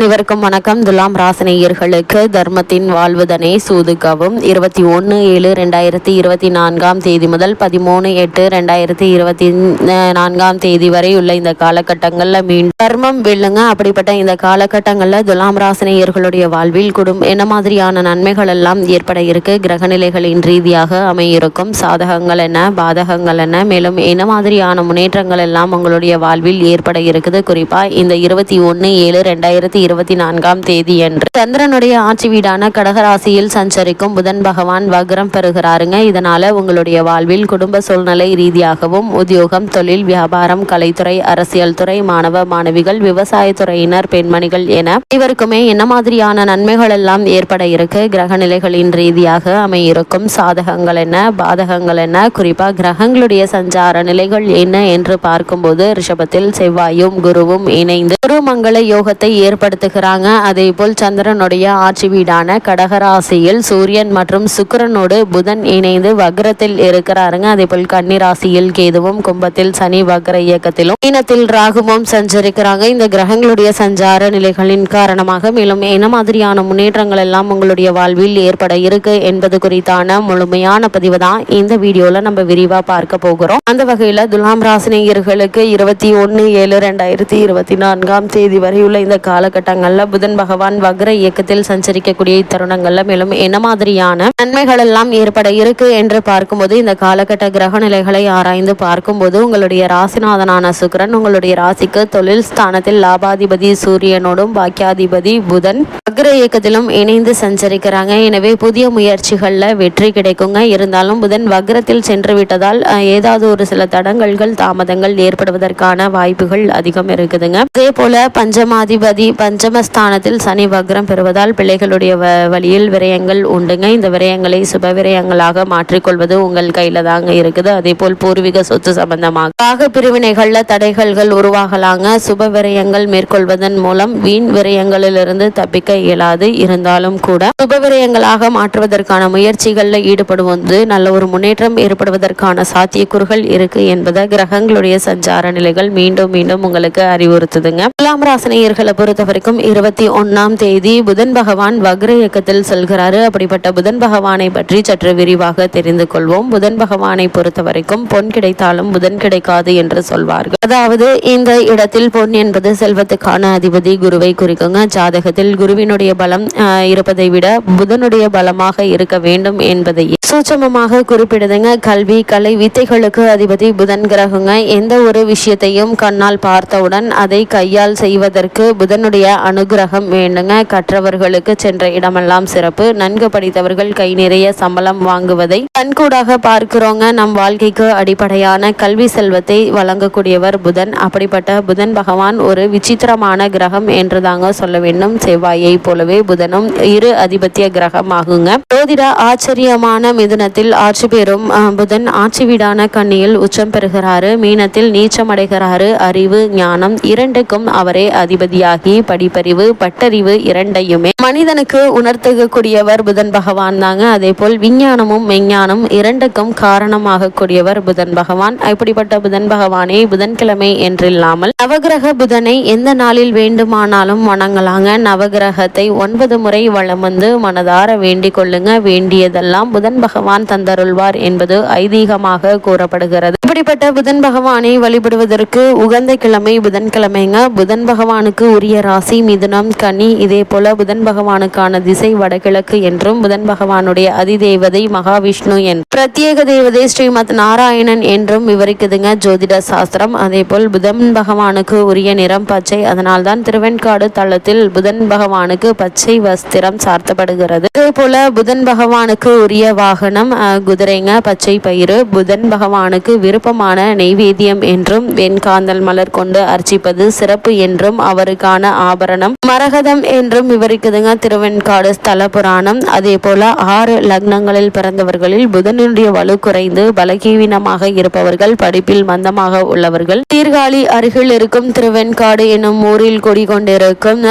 அனைவருக்கும் வணக்கம். துலாம் ராசினியர்களுக்கு தர்மத்தின் வாழ்வுதனை சூதுகவும் இருபத்தி ஒன்று ஏழு ரெண்டாயிரத்தி இருபத்தி நான்காம் தேதி முதல் பதிமூணு எட்டு ரெண்டாயிரத்தி இருபத்தி நான்காம் தேதி வரை உள்ள இந்த காலகட்டங்களில் மீண்டும் தர்மம் வெல்லுங்க. அப்படிப்பட்ட இந்த காலகட்டங்களில் துலாம் ராசினியர்களுடைய வாழ்வில் குடும் என்ன மாதிரியான நன்மைகள் எல்லாம் ஏற்பட இருக்கு? கிரகநிலைகளின் ரீதியாக அமையிருக்கும். சாதகங்கள் என்ன? பாதகங்கள் என்ன? மேலும் என்ன மாதிரியான முன்னேற்றங்கள் எல்லாம் உங்களுடைய வாழ்வில் ஏற்பட இருக்குது? குறிப்பாக இந்த இருபத்தி ஒன்று ஏழு ரெண்டாயிரத்தி இருபத்தி நான்காம் தேதி என்று சந்திரனுடைய ஆட்சி வீடான கடகராசியில் சஞ்சரிக்கும் புதன் பகவான் வக்ரம் பெறுகிறாருங்க. இதனால உங்களுடைய வாழ்வில் குடும்ப சூழ்நிலை ரீதியாகவும் உத்தியோகம் தொழில் வியாபாரம் கலைத்துறை அரசியல் துறை மாணவ மாணவிகள் விவசாயத்துறையினர் பெண்மணிகள் என இவருக்குமே என்ன மாதிரியான நன்மைகள் எல்லாம் ஏற்பட இருக்கு? கிரக நிலைகளின் ரீதியாக அமையிருக்கும் சாதகங்கள் என்ன பாதகங்கள் என்ன? குறிப்பா கிரகங்களுடைய சஞ்சார நிலைகள் என்ன என்று பார்க்கும்போது ரிஷபத்தில் செவ்வாயும் குருவும் இணைந்து குருமங்கள யோகத்தை ஏற்படுத்த அதே போல் சந்திரனுடைய ஆட்சி வீடான கடகராசியில் சூரியன் மற்றும் சுக்கரனோடு புதன் இணைந்து வக்ரத்தில் இருக்கிறாருங்க. அதே போல் கன்னிராசியில் கேதுவும் கும்பத்தில் சனி வக்ர இயக்கத்திலும் மீனத்தில் ராகுவும் சஞ்சரிக்கிறாங்க. இந்த கிரகங்களுடைய சஞ்சார நிலைகளின் காரணமாக மேலும் என்ன மாதிரியான முன்னேற்றங்கள் எல்லாம் உங்களுடைய வாழ்வில் ஏற்பட இருக்கு என்பது குறித்தான முழுமையான பதிவு தான் இந்த வீடியோல நம்ம விரிவா பார்க்க போகிறோம். அந்த வகையில துலாம் ராசினியர்களுக்கு இருபத்தி ஒன்னு ஏழு ரெண்டாயிரத்தி இருபத்தி நான்காம் தேதி வரையுள்ள இந்த காலகட்டம் காலகட்டங்களில் புதன் பகவான் வக்ர இயக்கத்தில் சஞ்சரிக்கக்கூடிய இத்தருணங்களில் மேலும் என்ன மாதிரியான நன்மைகள் எல்லாம் ஏற்பட இருக்கு என்று பார்க்கும்போது இந்த காலகட்ட கிரக நிலைகளை ஆராய்ந்து பார்க்கும்போது உங்களுடைய ராசிநாதனான சுக்கிரன் உங்களுடைய ராசிக்கு தொழில் ஸ்தானத்தில் லாபாதிபதி சூரியனோடும் பாக்கியாதிபதி புதன் வக்ர இயக்கத்திலும் இணைந்து சஞ்சரிக்கிறாங்க. எனவே புதிய முயற்சிகளில் வெற்றி கிடைக்குங்க. இருந்தாலும் புதன் வக்ரத்தில் சென்று விட்டதால் ஏதாவது ஒரு சில தடங்கல்கள் தாமதங்கள் ஏற்படுவதற்கான வாய்ப்புகள் அதிகம் இருக்குதுங்க. அதே போல பஞ்சமாதிபதி பஞ்ச பஞ்சமஸ்தானத்தில் சனி வக்ரம் பெறுவதால் பிள்ளைகளுடைய வ வழியில் விரயங்கள் உண்டுங்க. இந்த விரயங்களை சுப விரயங்களாக மாற்றிக்கொள்வது உங்கள் கையில தாங்க இருக்குது. அதே போல் பூர்வீக சொத்து சம்பந்தமாக. பாக பிரிவினைகள்ல தடைகள்கள் உருவாகலாங்க. சுப விரயங்கள் மேற்கொள்வதன் மூலம் வீண் விரயங்களிலிருந்து தப்பிக்க இயலாது. இருந்தாலும் கூட சுப விரயங்களாக மாற்றுவதற்கான முயற்சிகளில் ஈடுபடுவது நல்ல ஒரு முன்னேற்றம் ஏற்படுவதற்கான சாத்தியக்கூறுகள் இருக்கு என்பதை கிரகங்களுடைய சஞ்சார நிலைகள் மீண்டும் மீண்டும் உங்களுக்கு அறிவுறுத்துதுங்க. துலாம் ராசினியர்களை பொறுத்த வரைக்கும் இருபத்தி ஒன்றாம் தேதி புதன் பகவான் வக்ர இயக்கத்தில் செல்கிறாரு. அப்படிப்பட்ட புதன் பகவானை பற்றி சற்று விரிவாக தெரிந்து கொள்வோம். புதன் பகவானை பொறுத்த வரைக்கும் பொன் கிடைத்தாலும் புதன் கிடைக்காது என்று சொல்வார்கள். அதாவது இந்த இடத்தில் பொன் என்பது செல்வத்துக்கான அதிபதி குருவை குறிக்குங்க. ஜாதகத்தில் குருவினுடைய பலம் இருப்பதை விட புதனுடைய பலமாக இருக்க வேண்டும் என்பதை சூட்சமமாக குறிப்பிடுதுங்க. கல்வி கலை வித்தைகளுக்கு அதிபதி புதன் கிரகங்க. எந்த ஒரு விஷயத்தையும் கண்ணால் பார்த்தவுடன் அதை கையால் செய்வதற்கு புதனுடைய அனுகிரகம் வேண்டுங்க. கற்றவர்களுக்கு சென்ற இடமெல்லாம் சிறப்பு. நன்கு படித்தவர்கள் கை நிறைய சம்பளம் வாங்குவதை கண்கூடாக பார்க்கிறோங்க. நம் வாழ்க்கைக்கு அடிப்படையான கல்வி செல்வத்தை வழங்கக்கூடியவர் புதன். அப்படிப்பட்ட புதன் பகவான் ஒரு விசித்திரமான கிரகம் என்று தாங்க சொல்ல வேண்டும். செவ்வாயை போலவே புதனும் இரு அதிபத்திய கிரகம் ஆகுங்க ஜோதிட ஆச்சரியமான மிதுனத்தில் ஆட்சி பெறும் புதன் ஆட்சி வீடான கண்ணியில் உச்சம் பெறுகிறாரு. மீனத்தில் நீச்சம் அடைகிறாரு. அறிவு ஞானம் இரண்டுக்கும் அவரே அதிபதியாகி படிப்பறிவு பட்டறிவு இரண்டையுமே மனிதனுக்கு உணர்த்தக்கூடியவர் புதன் பகவான் தாங்க. அதே போல் விஞ்ஞானமும் மெஞ்ஞானம் இரண்டுக்கும் காரணமாக கூடியவர் புதன் பகவான். இப்படிப்பட்ட புதன் பகவானே புதன்கிழமை என்றில்லாமல் நவகிரக புதனை எந்த நாளில் வேண்டுமானாலும் வணங்கலாங்க. நவகிரகத்தை ஒன்பது முறை வளம் வந்து மனதார வேண்டிக் கொள்ளுங்க. வேண்டியதெல்லாம் புதன் பகவான் தந்தருள்வார் என்பது ஐதீகமாக கூறப்படுகிறது. இப்படிப்பட்ட புதன் பகவானை வழிபடுவதற்கு உகந்த கிழமை புதன்கிழமைங்க. புதன் பகவானுக்கு உரிய ராசி மிதுனம் கனி. இதே போல புதன் பகவானுக்கான திசை வடகிழக்கு என்றும் புதன் பகவானுடைய அதிதேவதை மகாவிஷ்ணு என். பிரத்யேக தேவதை ஸ்ரீமத் நாராயணன் என்றும் விவரிக்குதுங்க ஜோதிட சாஸ்திரம். அதே போல் புதன் பகவானுக்கு உரிய நிறம் பச்சை. அதனால்தான் திருவெண்காடு தளத்தில் புதன் பகவானுக்கு பச்சை வஸ்திரம் சார்த்தப்படுகிறது. அதே போல புதன் பகவானுக்கு உரிய வாகனம் அஹ், குதிரைங்க பச்சை பயிறு. புதன் பகவானுக்கு விருப்பமான நெய்வேத்தியம் என்றும் வெண்காந்தல் மலர் கொண்டு அர்ச்சிப்பது சிறப்பு என்றும் அவருக்கான ஆபரணம். மரகதம் என்றும் விவரிக்குதுங்க. திருவெண்காடு ஸ்தல புராணம். அதே போல ஆறு லக்னங்களில் பிறந்தவர்களில் புதனுடைய வலு குறைந்து பலகீனமாக இருப்பவர்கள் படிப்பில் மந்தமாக உள்ளவர்கள். சீர்காழி அருகில் இருக்கும் திருவெண்காடு என்னும் ஊரில் குடிகொண்டிருக்கும்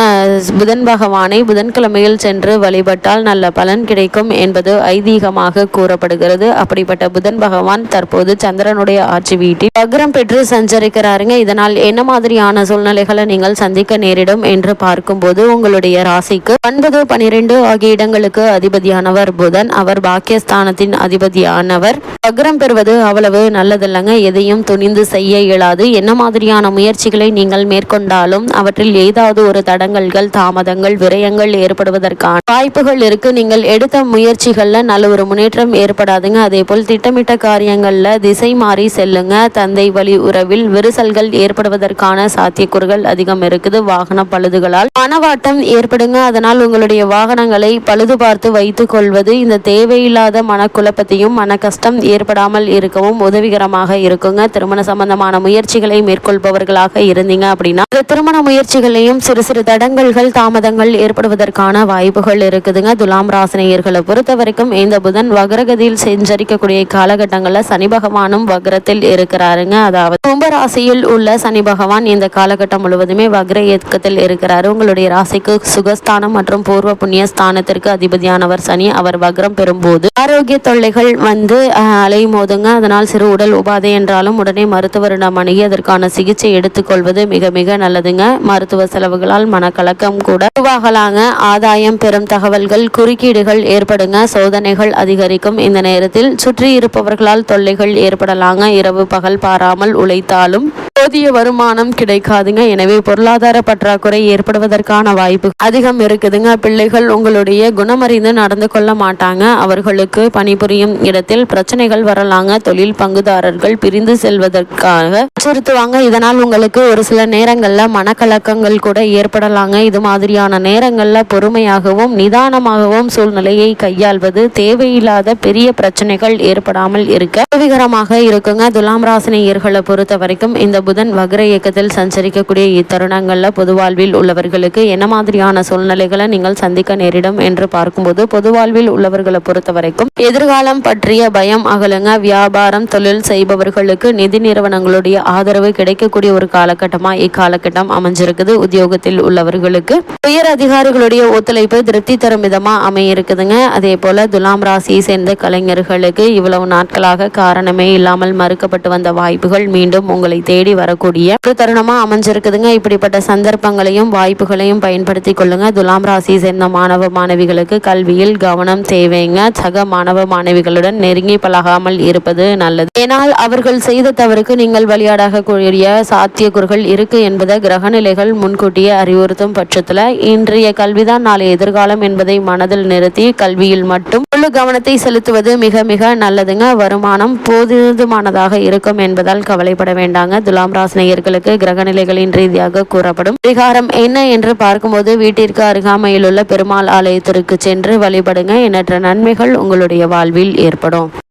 புதன் பகவானை புதன்கிழமையில் சென்று வழிபட்டால் நல்ல பலன் கிடைக்கும் என்பது ஐதீகமாக கூறப்படுகிறது. அப்படிப்பட்ட புதன் பகவான் தற்போது சந்திரனுடைய ஆட்சி வீட்டில் வக்ரம் பெற்று சஞ்சரிக்கிறாருங்க. இதனால் என்ன மாதிரியான சூழ்நிலைகளை நீங்கள் சந்திக்க நேரிடும் என்று பார்க்கும்போது உங்களுடைய ராசிக்கு ஒன்பது பனிரெண்டு ஆகிய இடங்களுக்கு அதிபதியானவர் புதன். அவர் பாக்கியஸ்தானத்தின் அதிபதியானவர். வக்ரம் பெறுவது அவ்வளவு நல்லதில்லைங்க. எதையும் துணிந்து செய்ய இயலாது. என்ன மாதிரியான முயற்சிகளை நீங்கள் மேற்கொண்டாலும் அவற்றில் ஏதாவது ஒரு தடங்கல்கள் தாமதங்கள் விரயங்கள் ஏற்படுவதற்கான வாய்ப்புகள் இருக்கு. நீங்கள் எடுத்த முயற்சிகள்ல நல்ல ஒரு முன்னேற்றம் ஏற்படாதுங்க. அதே போல் திட்டமிட்ட காரியங்கள்ல திசை மாறி செல்லுங்க. தந்தை வழி உறவில் விரிசல்கள் ஏற்படுவதற்கான சாத்தியக்கூறுகள் அதிகம் இருக்குது. வாகன பழுதுகளால். மனவாட்டம் ஏற்படுங்க. அதனால் உங்களுடைய வாகனங்களை பழுது பார்த்து வைத்துக் கொள்வது இந்த தேவையில்லாத மனக்குழப்பத்தையும் மன கஷ்டம் ஏற்படாமல் இருக்கவும் உதவிகரமாக இருக்குங்க. திருமண சம்பந்தமான முயற்சிகளை மேற்கொள்பவர்களாக இருந்தீங்க அப்படின்னா இந்த திருமண முயற்சிகளையும் சிறு சிறு தடங்கல்கள் தாமதங்கள் ஏற்படுவதற்கான வாய்ப்புகள் இருக்குதுங்க. துலாம் ராசினியர்களை பொறுத்த வரைக்கும் இந்த புதன் வக்ரகதியில் செஞ்சரிக்கக்கூடிய காலகட்டங்களில் சனி பகவானும் வக்ரத்தில் இருக்கிறாருங்க. அதாவது கும்பராசியில் உள்ள சனி பகவான் இந்த காலகட்டம் முழுவதுமே வக்ர இயக்கத்தில் இருக்கிறாரு உங்களுடைய ராசிக்கு சுகஸ்தானம் மற்றும் பூர்வ புண்ணிய ஸ்தானத்திற்கு அதிபதியானவர் சனி. அவர் வக்ரம் பெறும்போது ஆரோக்கிய தொல்லைகள் வந்து அஹ், அலைமோதுங்க அதனால் சிறு உடல் உபாதை என்றாலும் உடனே மருத்துவரிடம் அணுகி அதற்கான சிகிச்சை எடுத்துக்கொள்வது மிக மிக நல்லதுங்க. மருத்துவ செலவுகளால் மனக்கலக்கம் கூட உருவாகலாங்க. ஆதாயம் பெறும் தகவல்கள் குறுக்கீடுகள் ஏற்படுங்க. சோதனைகள் அதிகரிக்கும். இந்த நேரத்தில் சுற்றி இருப்பவர்களால் தொல்லைகள் ஏற்படலாங்க. இரவு பகல் பாராமல் உழைத்தாலும் போதிய வருமானம் கிடைக்காதுங்க. எனவே பொருளாதார பற்றாக்குறை ஏற்படுவதற்கான வாய்ப்பு அதிகம் இருக்குதுங்க. பிள்ளைகள் உங்களுடைய குணமறிந்து நடந்து கொள்ள மாட்டாங்க. அவர்களுக்கு பணிபுரியும் இடத்தில் பிரச்சனைகள் வரலாங்க. தொழில் பங்குதாரர்கள் பிரிந்து செல்வதற்காக அச்சுறுத்துவாங்க. இதனால் உங்களுக்கு ஒரு சில நேரங்கள்ல மனக்கலக்கங்கள் கூட ஏற்படலாங்க. இது மாதிரியான நேரங்கள்ல பொறுமையாகவும் நிதானமாகவும் சூழ்நிலையை கையாள்வது தேவையில்லாத பெரிய பிரச்சனைகள் ஏற்படாமல் இருக்க உதவிகரமாக இருக்குங்க. துலாம் ராசினியர்களை பொறுத்த வரைக்கும் இந்த புதன் வக்ர இயக்கத்தில் சஞ்சரிக்கக்கூடிய இத்தருணங்கள்ல பொது வாழ்வில் உள்ளவர்களுக்கு என்ன மாதிரியான சூழ்நிலைகளை நீங்கள் சந்திக்க நேரிடும் என்று பார்க்கும்போது பொது வாழ்வில் உள்ளவர்களை பொறுத்த வரைக்கும் எதிர்காலம் பற்றிய பயம் அகலுங்க. வியாபாரம் தொழில் செய்பவர்களுக்கு நிதி நிறுவனங்களுடைய ஆதரவு கிடைக்கக்கூடிய ஒரு காலகட்டமா இக்காலகட்டம் அமைஞ்சிருக்குது. உத்தியோகத்தில் உள்ளவர்களுக்கு உயர் அதிகாரிகளுடைய ஒத்துழைப்பு திருப்தி தரும் விதமா அமையிருக்குதுங்க. அதே போல துலாம் ராசியை சேர்ந்த கலைஞர்களுக்கு இவ்வளவு நாட்களாக காரணமே இல்லாமல் மறுக்கப்பட்டு வந்த வாய்ப்புகள் மீண்டும் உங்களை தேடி வர வரக்கூடிய ஒரு தருணமா அமைஞ்சிருக்குதுங்க. இப்படிப்பட்ட சந்தர்ப்பங்களையும் வாய்ப்புகளையும் பயன்படுத்தி கொள்ளுங்க. துலாம் ராசி சேர்ந்த மாணவ மாணவிகளுக்கு கல்வியில் கவனம் தேவைங்க. சக மாணவ மாணவிகளுடன் நெருங்கி பழகாமல் இருப்பது நல்லது. ஏனால் அவர்கள் செய்த தவறுக்கு நீங்கள் வழியாடாக கூடிய சாத்தியக்கூறுகள் இருக்கு என்பதை கிரகநிலைகள் முன்கூட்டியே அறிவுறுத்தும் பட்சத்துல இன்றைய கல்விதான் நாளை எதிர்காலம் என்பதை மனதில் நிறுத்தி கல்வியில் மட்டும் முழு கவனத்தை செலுத்துவது மிக மிக நல்லதுங்க. வருமானம் போதுமானதாக இருக்கும் என்பதால் கவலைப்பட வேண்டாங்க. துலாம் ராசினியர்களுக்கு கிரகநிலைகளின் ரீதியாக கூறப்படும். பரிகாரம் என்ன என்று பார்க்கும்போது வீட்டிற்கு அருகாமையில் உள்ள பெருமாள் ஆலயத்திற்கு சென்று வழிபடுங்க. எண்ணற்ற நன்மைகள் உங்களுடைய வாழ்வில் ஏற்படும்.